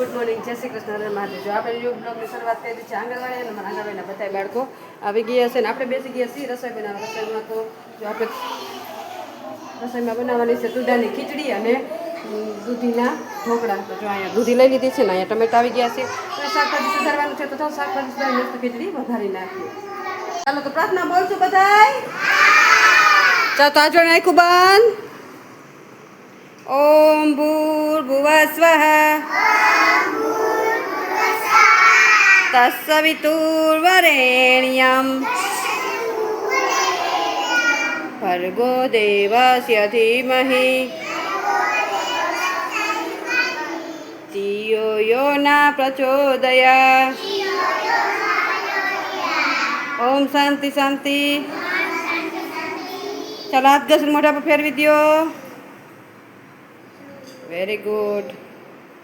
Good morning જય શ્રી કૃષ્ણ. હરે મહાદેવ. જો આપણે યુગ બ્લોગની શરૂઆત કરી દીધી છે આંગણવાડી અને મારા આંગણવાડીના બધા બાળકો. આવી ગયા છે ને આપણે બેસી ગયા છીએ રસોઈ બનાવવા. રસોઈમાં તો જો આપણે રસોઈમાં બનાવવાની છે દૂધાની ખીચડી અને દૂધીના ઢોકળા. તો જો અહીંયા દૂધી લઈ લીધી છે ને અહીંયા ટમેટા આવી ગયા છે. તો શાકભાજી સુધારવાનું છે તો શાકભાજી સુધારી મસ્ત ખીચડી વધારી નાખીએ. ચાલો તો પ્રાર્થના બોલશું બધાય. ચાલો તો આજુ નાખ્યું બંધ. ઓમ ભૂર્ભુવઃ સ્વઃ તત્સવિતુર્વરેણ્યં भर्गो देवस्य धीमहि धियो યો ના પ્રચોદયા ઓમ શાંતિ શાંતિ ચાલો હાથ ઘસી મોઢા પર ફેરવી દ્યો વેરી ગુડ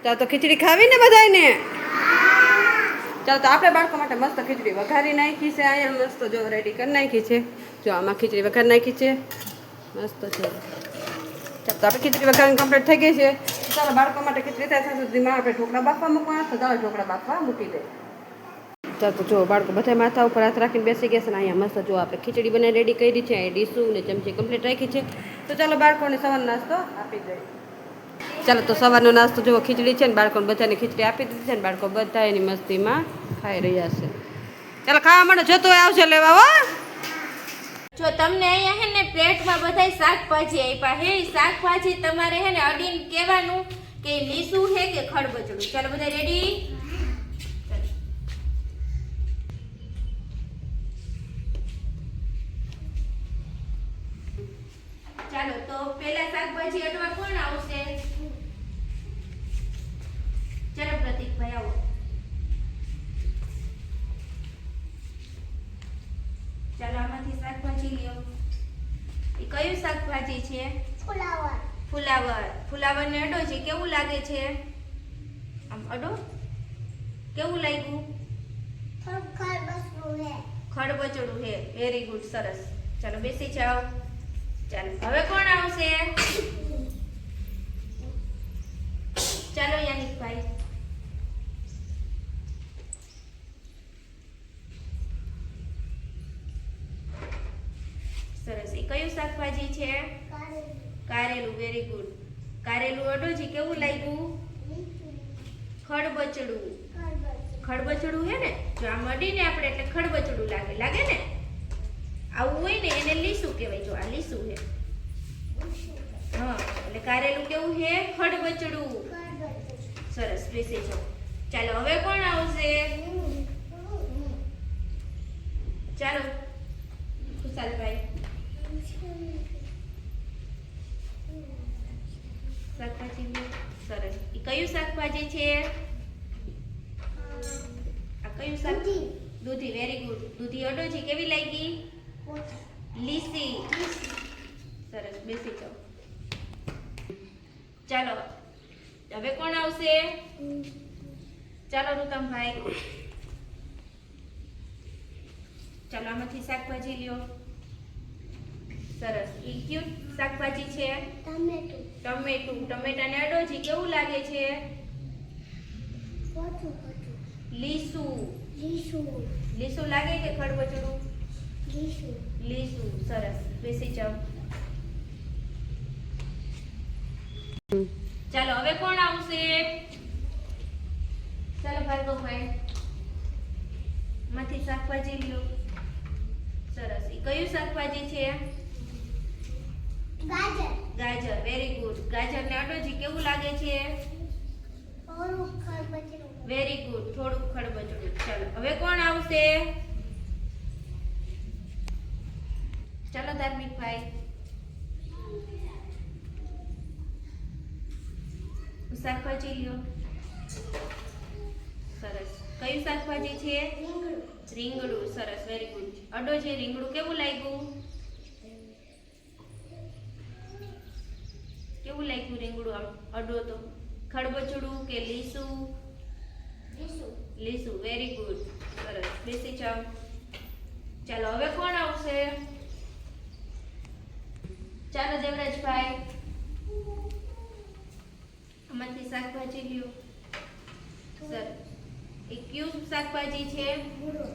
ચાલો તો ખીચડી ખાવી ને બધાને ચાલો તો આપણે બાળકો માટે મસ્ત ખીચડી વઘારી નાખી છે. અહીંયા મસ્ત જો રેડી કરી નાખી છે. જો આમાં ખીચડી વઘારી નાખી છે. મસ્ત છે. ચાલો તો આપણે ખીચડી વઘારીને કમ્પ્લીટ થઈ ગઈ છે. ચાલો બાળકો માટે ખીચડી થાય સુધીમાં આપણે ઢોકળા બાફવા મૂકવાના તો ચાલો ઢોકળા બાફવા મૂકી દે. ચાલો તો જો બાળકો બધા માથા ઉપર હાથ રાખીને બેસી ગયા છે ને અહીંયા મસ્ત જો આપણે ખીચડી બનાવી રેડી કરી છે. અહીં ડીશું ને ચમચી કમ્પ્લીટ રાખી છે. તો ચાલો બાળકોને સવાર નાસ્તો આપી દઈએ. ચાલો તો સવારનો નાસ્તો જુઓ, ખીચડી છે ને બાળકોને બધાને ખીચડી આપી દીધી છે ને બાળકો બધા એની મસ્તીમાં ખાઈ રહ્યા છે. ચાલો ખાવા માટે જતો આવશે લેવા હો. જો તમને અહીંયા હે ને પ્લેટમાં બધાય શાકભાજી આપ્યા હે શાકભાજી તમારે હે ને અડીને કહેવાનું કે લીસું હે કે ખડબચડું. ચાલો બધા રેડી ચાલો તો પેલા શાકભાજી અટવા કોણ આવશે? પ્રતિકભાઈ આવો ચાલો આમાંથી શાકભાજી લ્યો. એ કયું શાકભાજી છે? ફુલાવર. ફુલાવર. ફુલાવર ને અડો છે કેવું લાગે છે? આમ અડો. કેવું લાગ્યું? ખડબચડું હે. વેરી ગુડ સરસ. ચાલો બેસી જાઓ. ચાલો હવે કોણ આવશે? ચાલો યાનિકભાઈ સરસ એ કયું શાકભાજી છે? કારેલું વેરી ગુડ કારેલું અડોજી કેવું લાગ્યું? ખડબચડું. ખડબચડું હે ને? જો આ મડીને આપણે એટલે ખડબચડું લાગે. લાગે ને? આવું હોય ને એને લીસું કહેવાય. જો આ લીસું હે. હા, એટલે કારેલું કેવું હે? ખડબચડું. સરસ, બેસી જાઓ. ચાલો, હવે કોણ આવશે? ચાલો શાકભાજી સરસ. એ કયું શાકભાજી છે? આ કયું શાક? દૂધી. વેરી ગુડ દૂધી અડો છે કેવી લાગી? લીસી. સરસ બેસી જાઓ. ચાલો હવે કોણ આવશે? ચાલો રૂતમભાઈ ચાલો આમાંથી શાકભાજી લ્યો. સરસ. ઈ કયું શાકભાજી છે? ટમેટું. ટમેટું. ટમેટાને અડોજી કેવું લાગે છે? પોચું પોચું લીસું. લીસું. લીસું લાગે કે ખડબચડું? લીસું. લીસું. સરસ. બેસી જાવ ચાલો હવે કોણ આવશે? ચાલો ભાર્ગવભાઈ માંથી શાકભાજી લ્યો. સરસ. ઈ કયું શાકભાજી છે? ગાજર. ગાજર વેરી ગુડ ગાજરને અડોજી કેવું લાગે છે? થોડું ખરબચડું. વેરી ગુડ થોડુંક ખડબચડું ચાલો હવે કોણ આવશે? ચાલો ધાર્મિક ભાઈ શાકભાજી લ્યો. સરસ. કયું શાકભાજી છે? રીંગણું. રીંગણું. સરસ. વેરી ગુડ અડો છે રીંગણું કેવું લાગ્યું? કેવું લાગ્યું રીંગણું આમ અડો તો? ખડબચડું કે લીસું? લીસું. લીસું વેરી ગુડ સરસ. બેસી જાઓ ચાલો હવે કોણ આવશે? ચાલો દેવરાજભાઈ. આમાંથી શાકભાજી લ્યો. સર એ કયું શાકભાજી છે? મૂળો.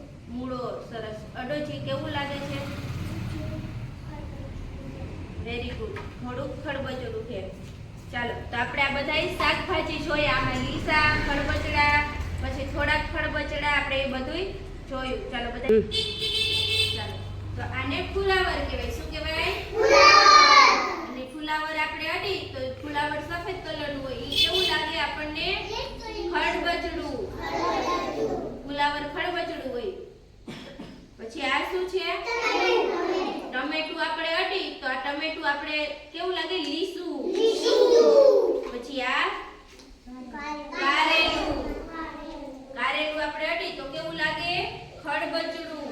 સરસ. સરસ અડોજી કેવું લાગે છે? વેરી ગુડ થોડુંક ખડબચડું છે. ચાલો તો આપણે આ બધાય શાકભાજી જોઈએ. આમાં લીસા ખડબચડા પછી થોડાક ખડબચડા આપણે એ બધુંય જોયું. ચાલો બધા ચાલો તો આને ફુલાવર કહેવાય. શું કહેવાય? અને ફુલાવર આપણે અડી તો ફુલાવર સફેદ કલરનું હોય. ઈ કેવું લાગે આપણને ખડબચડું ફુલાવર ખડબચડું હોય પછી આ શું છે ટમેટું આપણે અડી તો આ ટમેટું આપણે કેવું લાગે? લીસું. પછી આ? કારેલું. કારેલું આપણે અડી તો કેવું લાગે? ખડબચડું.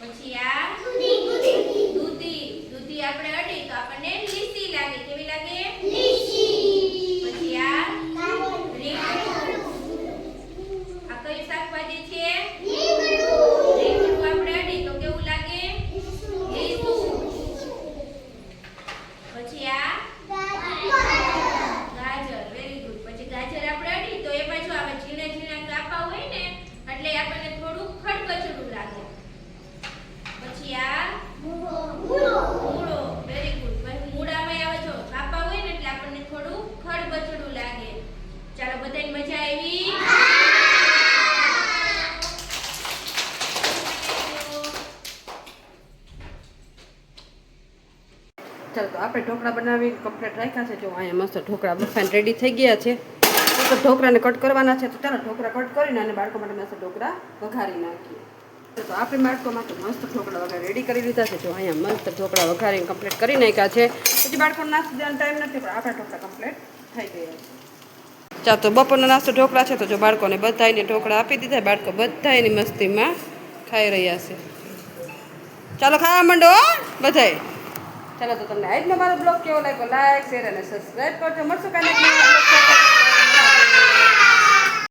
પછી આ? દૂધી દૂધી. આપણે અડી તો આપણને લીસી લાગે કેવી લાગે પછી આ રીંગણું આ કયું શાકભાજી છે રીંગણું આપણે અડી તો કેવું લાગે લીસું પછી આ ગાજર વેરી ગુડ પછી ગાજર આપણે અડી તો એ બાજુ આવે ઝીણા ઝીણા કાપા હોય ને એટલે આપણને થોડું ખડબચડું લાગે પછી આ મૂળો વેરી ગુડ પછી મૂળામાં આવે જો કાપા હોય ને એટલે આપણને થોડું ખડબચડું લાગે ચાલો બધાને મજા આવી ચાલો તો આપણે ઢોકળા બનાવી કમ્પ્લીટ રાખ્યા છે. જો અહીંયા મસ્ત ઢોકળા બફાઈને રેડી થઈ ગયા છે. તો ઢોકળાને કટ કરવાના છે. તો ચાલો ઢોકળા કટ કરીને અને બાળકો માટે મસ્ત ઢોકળા વઘારી નાખીએ. તો આપણે બાળકો માટે મસ્ત ઢોકળા વગર રેડી કરી લીધા છે. જો અહીંયા મસ્ત ઢોકળા વઘારીને કમ્પ્લીટ કરી નાખ્યા છે. પછી બાળકોને નાસ્તો દેવાનો ટાઈમ નથી, પણ આપણા ઢોકળા કમ્પ્લીટ થઈ ગયા છે. ચાલો તો બપોરનો નાસ્તો ઢોકળા છે. તો જો બાળકોને બધાને ઢોકળા આપી દીધા. બાળકો બધા એની મસ્તીમાં ખાઈ રહ્યા છે. ચાલો ખાવા માંડો બધાય. ચાલો તો તમને આજનો મારો બ્લોગ કેવો લાગ્યો? લાઈક શેર અને સબસ્ક્રાઈબ કરજો. મળશું કાલે